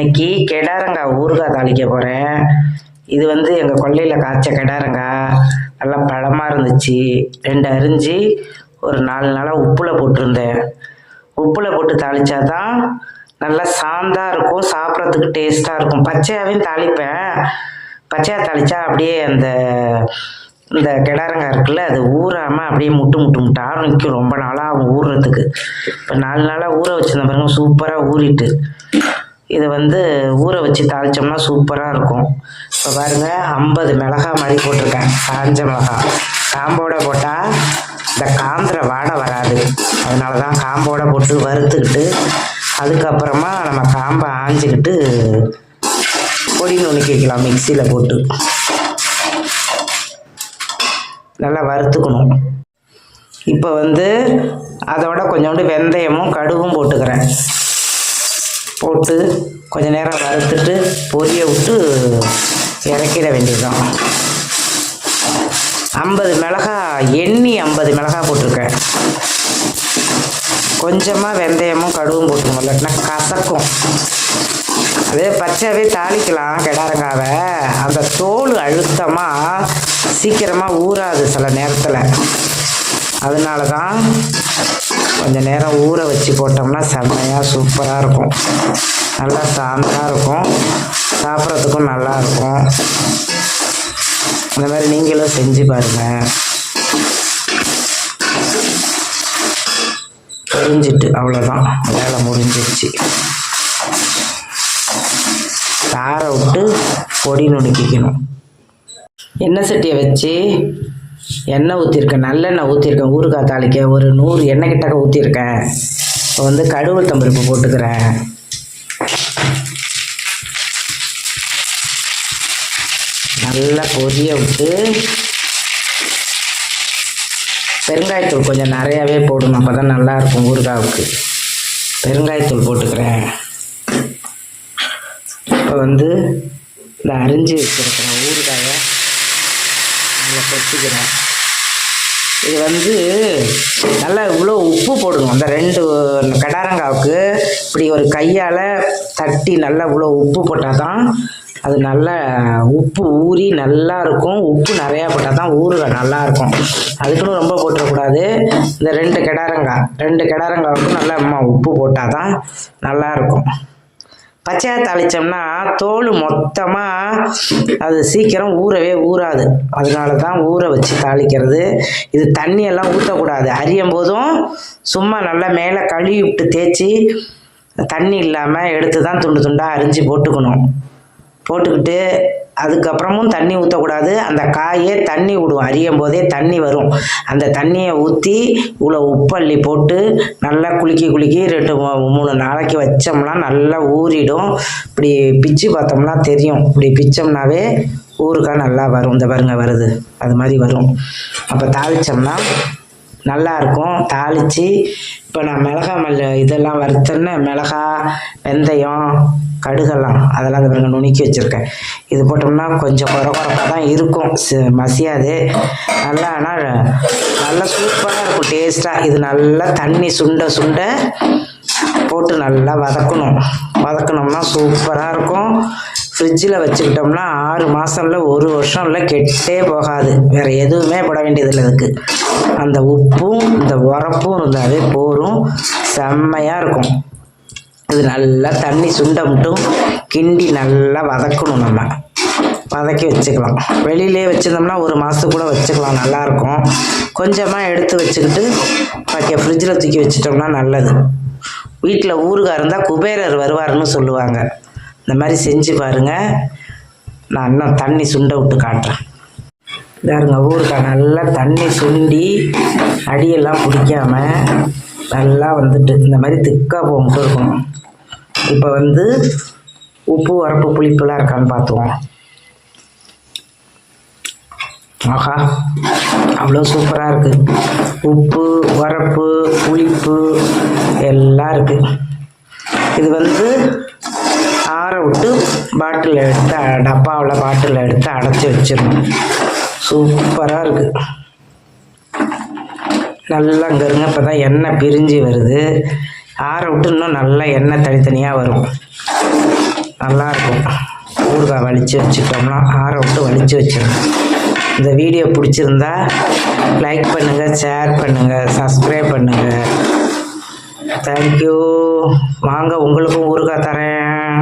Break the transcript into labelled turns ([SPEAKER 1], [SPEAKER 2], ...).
[SPEAKER 1] இன்னைக்கு கெடாரங்காய் ஊறுகாய் தாளிக்க போகிறேன் இது வந்து எங்கள் கொல்லையில் காய்ச்ச கெடாரங்காய் நல்லா பழமாக இருந்துச்சு. ரெண்டு அரிஞ்சு ஒரு நாலு நாளாக உப்பில் போட்டிருந்தேன். உப்பில் போட்டு தாளிச்சாதான் நல்லா சாந்தாக இருக்கும் சாப்பிட்றதுக்கு டேஸ்ட்டாக இருக்கும். பச்சையாவையும் தாளிப்பேன். பச்சையாக தாளிச்சா அப்படியே அந்த இந்த கிடாரங்காய் இருக்குல்ல அது ஊறாமல் அப்படியே முட்டு முட்டு முட்டாக நிற்கும் ரொம்ப நாளாக ஆகும் ஊறுறதுக்கு. இப்போ நாலு நாளாக ஊற வச்சிருந்த பாருங்க சூப்பராக ஊறிட்டு. இதை வந்து ஊற வச்சு தாளிச்சோம்னா சூப்பராக இருக்கும். இப்போ பாருங்கள் ஐம்பது மிளகா மாதிரி போட்டிருக்கேன். காஞ்ச மிளகா. காம்போட போட்டால் இந்த காந்திர வாடை வராது. அதனால தான் காம்போட போட்டு வறுத்துக்கிட்டு அதுக்கப்புறமா நம்ம காம்பை ஆஞ்சிக்கிட்டு பொடி நுணுக்கிக்கலாம் மிக்சியில் போட்டு. நல்லா வறுத்துக்கணும். இப்போ வந்து அதோட கொஞ்சோண்டு வெந்தயமும் கடுகும் போட்டுக்கிறேன். போட்டு கொஞ்சம் நேரம் வறுத்துட்டு பொரிய விட்டு இறக்கிட வேண்டியதுதான். ஐம்பது மிளகா எண்ணி ஐம்பது மிளகா போட்டிருக்கேன். கொஞ்சமாக வெந்தயமும் கடுவும் போட்டுருங்க இல்லாட்டினா கசக்கும். அதே பச்சையாகவே தாளிக்கலாம் கிடாரங்காவை. அந்த தோல் அழுத்தமாக சீக்கிரமாக ஊறாது சில நேரத்தில். அதனால தான் கொஞ்சம் நேரம் ஊற வச்சு போட்டோம்னா செம்மையாக சூப்பராக இருக்கும். நல்லா சாந்தாக இருக்கும். சாப்பிட்றதுக்கும் நல்லா இருக்கும். இந்த மாதிரி நீங்களும் செஞ்சு பாருங்கள் தெரிஞ்சிட்டு அவ்வளோதான் வேலை முடிஞ்சிருச்சு. தாரை விட்டு பொடி நுணுக்கிக்கணும். எண்ணெய் சட்டியை வச்சு? எண்ணெய் ஊற்றிருக்கேன் நல்லெண்ணெய் ஊற்றிருக்கேன் ஊறுகாய் தாளிக்க ஒரு நூறு எண்ணெய் கிட்டக்க ஊற்றிருக்கேன் இப்போ வந்து கடுகு தம்பருப்பு போட்டுக்கிறேன். நல்லா பொரிய விட்டு பெருங்காயத்தூள் கொஞ்சம் நிறையாவே போடணும். அப்போ தான் நல்லாயிருக்கும் ஊறுகாவுக்கு. பெருங்காயத்தூள் போட்டுக்கிறேன். இப்போ வந்து இந்த அரிஞ்சு வச்சுருக்கிறேன் ஊறுகாயை நம்ம கொட்டிக்கிறேன் இது வந்து நல்லா இவ்வளோ உப்பு போடணும். அந்த ரெண்டு கடாரங்காவுக்கு இப்படி ஒரு கையால் தட்டி நல்லா இவ்வளோ உப்பு போட்டால் தான் அது நல்லா உப்பு ஊறி நல்லா இருக்கும். உப்பு நிறையா போட்டால் தான் ஊறுகாய் நல்லா இருக்கும். அதுக்குன்னு ரொம்ப போட்டுடக்கூடாது இந்த ரெண்டு கிடாரங்காய் ரெண்டு கிடாரங்காவுக்கும் நல்லா அம்மா உப்பு போட்டால் தான் நல்லாயிருக்கும் பச்சையாக தாளித்தோம்னா தோல் மொத்தமாக அது சீக்கிரம் ஊறவே ஊறாது. அதனால தான் ஊற வச்சு தாளிக்கிறது. இது தண்ணியெல்லாம் ஊற்றக்கூடாது அரியும் போதும் சும்மா நல்லா மேலே கழுவி விட்டு தேய்ச்சி தண்ணி இல்லாமல் எடுத்து தான் துண்டு துண்டாக அரிஞ்சு போட்டுக்கணும். போட்டுக்கிட்டு அதுக்கப்புறமும் தண்ணி ஊற்றக்கூடாது அந்த காயே தண்ணி விடும். அரியும் போதே தண்ணி வரும். அந்த தண்ணியை ஊற்றி இவ்வளோ உப்பள்ளி போட்டு நல்லா குலுக்கி குலுக்கி ரெண்டு மூ- மூணு நாளைக்கு வச்சோம்னா நல்லா ஊறிடும். இப்படி பிச்சு பார்த்தோம்னா தெரியும். இப்படி பிச்சோம்னாவே ஊறுகாய் நல்லா வரும். இந்த பாருங்க வருது. அது மாதிரி வரும். அப்போ தாளித்தோம்னா நல்லா இருக்கும் தாளித்து இப்போ நான் மிளகா மல் இதெல்லாம் வறுத்தேன்னு மிளகா வெந்தயம் கடுகெல்லாம் அதெல்லாம் அந்த பாருங்க நுணுக்கி வச்சுருக்கேன். இது போட்டோம்னா கொஞ்சம் குறை குறைப்பாக தான் இருக்கும். மசியாது. நல்லா ஆனால் நல்லா சூப்பராக இருக்கும். டேஸ்ட்டாக இது நல்லா தண்ணி சுண்ட சுண்ட போட்டு நல்லா வதக்கணும். வதக்கணும்னா சூப்பராக இருக்கும். ஃப்ரிட்ஜில் வச்சுக்கிட்டோம்னா ஆறு மாதம்ல ஒரு வருஷம் இல்லை கெட்டே போகாது. வேறு எதுவுமே போட வேண்டியதில்லை இதுக்கு அந்த உப்பும் இந்த உரப்பும் இருந்தாவே போரும் செம்மையாக இருக்கும். இது நல்லா தண்ணி சுண்ட மட்டும் கிண்டி நல்லா வதக்கணும் நம்ம. வதக்கி வச்சுக்கலாம். வெளியிலே வச்சுருந்தோம்னா ஒரு மாதத்துக்கு கூட வச்சுக்கலாம். நல்லாயிருக்கும் கொஞ்சமாக எடுத்து வச்சுக்கிட்டு பாக்கிய ஃப்ரிட்ஜில் தூக்கி வச்சுட்டோம்னா நல்லது. வீட்டில் ஊறுகாய் இருந்தால் குபேரர் வருவாருன்னு சொல்லுவாங்க. இந்த மாதிரி செஞ்சு பாருங்கள் நான் இன்னும் தண்ணி சுண்ட விட்டு காட்டுறேன். பாருங்க ஊறுகாய் நல்லா தண்ணி சுண்டி அடியெல்லாம் பிடிக்காம நல்லா வந்துட்டு இந்த மாதிரி திக்காக போகும்போது இருக்கும். இப்போ வந்து உப்பு உரப்பு புளிப்புலாம் இருக்கான்னு பார்த்துவோம் ஆஹா அவ்வளோ சூப்பராக இருக்குது உப்பு உரப்பு புளிப்பு எல்லாம் இருக்குது இது வந்து ஆற விட்டு பாட்டில் எடுத்து டப்பாவில் பாட்டில் எடுத்து அடைச்சி வச்சிடணும் சூப்பராக இருக்குது நல்லா இங்கே இருங்க இப்போ தான் எண்ணெய் பிரிஞ்சு வருது. ஆற விட்டு இன்னும் நல்லா எண்ணெய் தனித்தனியாக வரும். நல்லாயிருக்கும் ஊறுகாய் வலித்து வச்சுட்டோம்னா ஆற விட்டு வலித்து வச்சிடணும் இந்த வீடியோ பிடிச்சிருந்தா லைக் பண்ணுங்கள் ஷேர் பண்ணுங்கள் சப்ஸ்கிரைப் பண்ணுங்கள் தேங்க்யூ வாங்க உங்களுக்கும் ஊறுகாய் தரேன்.